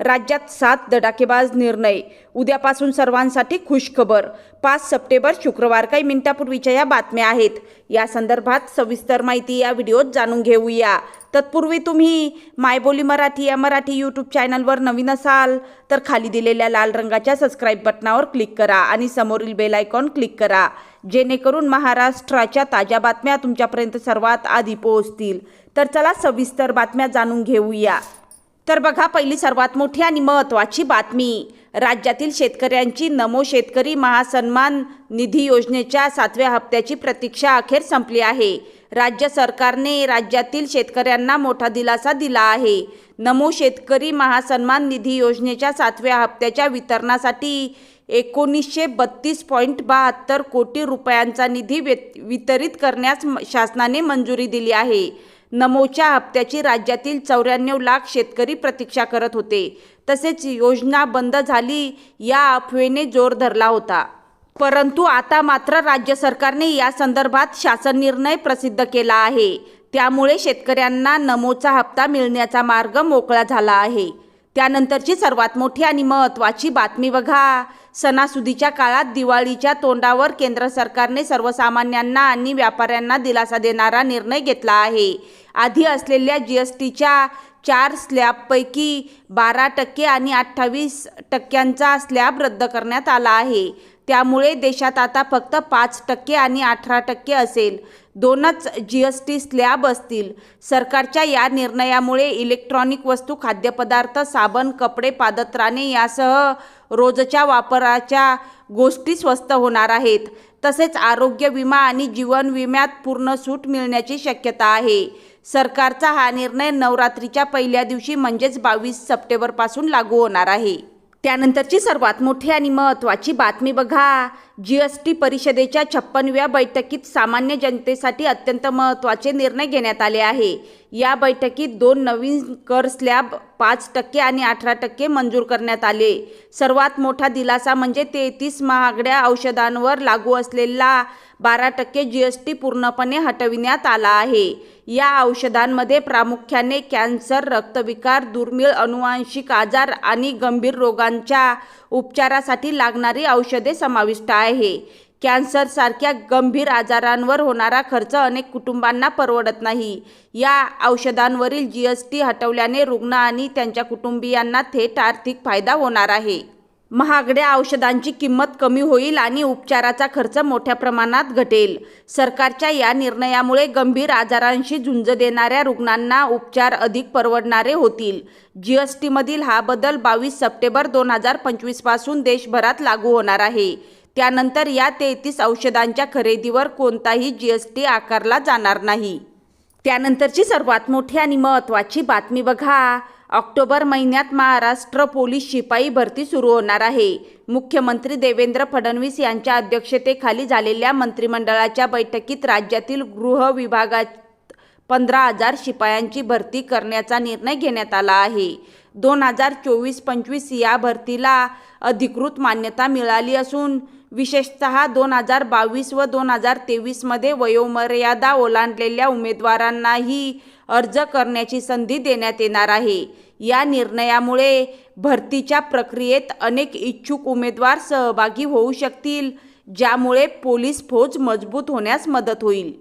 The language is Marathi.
राज्यात सात दडाकेबाज निर्णय. उद्यापासून सर्वांसाठी खुशखबर. पाच सप्टेंबर शुक्रवार काही मिनिटापूर्वीच्या या बातम्या आहेत. या संदर्भात सविस्तर माहिती या व्हिडिओत जाणून घेऊया. तत्पूर्वी तुम्ही मायबोली मराठी या मराठी यूट्यूब चॅनलवर नवीन असाल तर खाली दिलेल्या लाल रंगाच्या सबस्क्राईब बटनावर क्लिक करा आणि समोरील बेल आयकॉन क्लिक करा. जेणेकरून महाराष्ट्राच्या ताज्या बातम्या तुमच्यापर्यंत सर्वात आधी पोहोचतील. तर चला सविस्तर बातम्या जाणून घेऊया. तर बघा पहिली सर्वात मोठी आणि महत्त्वाची बातमी. राज्यातील शेतकऱ्यांची नमो शेतकरी महासन्मान निधी योजनेच्या सातव्या हप्त्याची प्रतीक्षा अखेर संपली आहे. राज्य सरकारने राज्यातील शेतकऱ्यांना मोठा दिलासा दिला आहे. नमो शेतकरी महासन्मान निधी योजनेच्या सातव्या हप्त्याच्या वितरणासाठी एकोणीसशे बत्तीस पॉईंट बहात्तर कोटी रुपयांचा निधी वितरित करण्यास शासनाने मंजुरी दिली आहे. नमोच्या हप्त्याची राज्यातील चौऱ्याण्णव लाख शेतकरी प्रतीक्षा करत होते. तसेच योजना बंद झाली या अफवेने जोर धरला होता. परंतु आता मात्र राज्य सरकारने या संदर्भात शासन निर्णय प्रसिद्ध केला आहे. त्यामुळे शेतकऱ्यांना नमोचा हप्ता मिळण्याचा मार्ग मोकळा झाला आहे. त्यानंतरची सर्वात मोठी आणि महत्त्वाची बातमी बघा. सणासुदीच्या काळात दिवाळीच्या तोंडावर केंद्र सरकारने सर्वसामान्यांना आणि व्यापाऱ्यांना दिलासा देणारा निर्णय घेतला आहे. आधी असलेल्या जी एस टीच्या चार स्लॅबपैकी बारा टक्के आणि अठ्ठावीस टक्क्यांचा स्लॅब रद्द करण्यात आला आहे. त्यामुळे देशात आता फक्त पाच टक्के आणि अठरा टक्के असेल. दोनच जी एस टी स्लॅब असतील. सरकारच्या या निर्णयामुळे इलेक्ट्रॉनिक वस्तू खाद्यपदार्थ साबण कपडे पादत्राणे यासह रोजच्या वापराच्या गोष्टी स्वस्त होणार आहेत. तसेच आरोग्य विमा आणि जीवन विम्यात पूर्ण सूट मिळण्याची शक्यता आहे. सरकारचा हा निर्णय नवरात्रीच्या पहिल्या दिवशी म्हणजेच बावीस सप्टेंबरपासून लागू होणार आहे. त्यानंतरची सर्वात मोठी आणि महत्त्वाची बातमी बघा. जी एस टी परिषदेच्या छप्पनव्या बैठकीत सामान्य जनतेसाठी अत्यंत महत्त्वाचे निर्णय घेण्यात आले आहे. या बैठकीत दोन नवीन कर स्लॅब पाच टक्के आणि अठरा टक्के मंजूर करण्यात आले. सर्वात मोठा दिलासा म्हणजे तेहतीस महागड्या औषधांवर लागू असलेला बारा टक्के जी एस टी पूर्णपणे हटविण्यात आला आहे. या औषधांमध्ये प्रामुख्याने कॅन्सर रक्तविकार दुर्मिळ अनुवांशिक आजार आणि गंभीर रोगांच्या उपचारासाठी लागणारी औषधे समाविष्ट आहे. कॅन्सरसारख्या गंभीर आजारांवर होणारा खर्च अनेक कुटुंबांना परवडत नाही. या औषधांवरील जी एस टी हटवल्याने रुग्ण आणि त्यांच्या कुटुंबियांना थेट आर्थिक फायदा होणार आहे. महागड्या औषधांची किंमत कमी होईल आणि उपचाराचा खर्च मोठ्या प्रमाणात घटेल. सरकारच्या या निर्णयामुळे गंभीर आजारांशी झुंज देणाऱ्या रुग्णांना उपचार अधिक परवडणारे होतील. जी एस टीमधील हा बदल बावीस सप्टेंबर दोन हजार पंचवीसपासून देशभरात लागू होणार आहे. त्यानंतर या तेहतीस औषधांच्या खरेदीवर कोणताही जी एस टी आकारला जाणार नाही. त्यानंतरची सर्वात मोठी आणि महत्त्वाची बातमी बघा. ऑक्टोबर महिन्यात महाराष्ट्र पोलीस शिपाई भरती सुरू होणार आहे. मुख्यमंत्री देवेंद्र फडणवीस यांच्या अध्यक्षतेखाली झालेल्या मंत्रिमंडळाच्या बैठकीत राज्यातील गृह विभागात पंधरा हजार शिपायांची भरती करण्याचा निर्णय घेण्यात आला आहे. दोन हजार चोवीस पंचवीस या भरतीला अधिकृत मान्यता मिळाली असून विशेषत दोन हजार बावीस व दोन हजार तेवीसमध्ये वयोमर्यादा ओलांडलेल्या उमेदवारांनाही अर्ज करण्याची संधी देण्यात येणार आहे. या निर्णयामुळे भरतीच्या प्रक्रियेत अनेक इच्छुक उमेदवार सहभागी होऊ शकतील ज्यामुळे पोलीस फौज मजबूत होण्यास मदत होईल.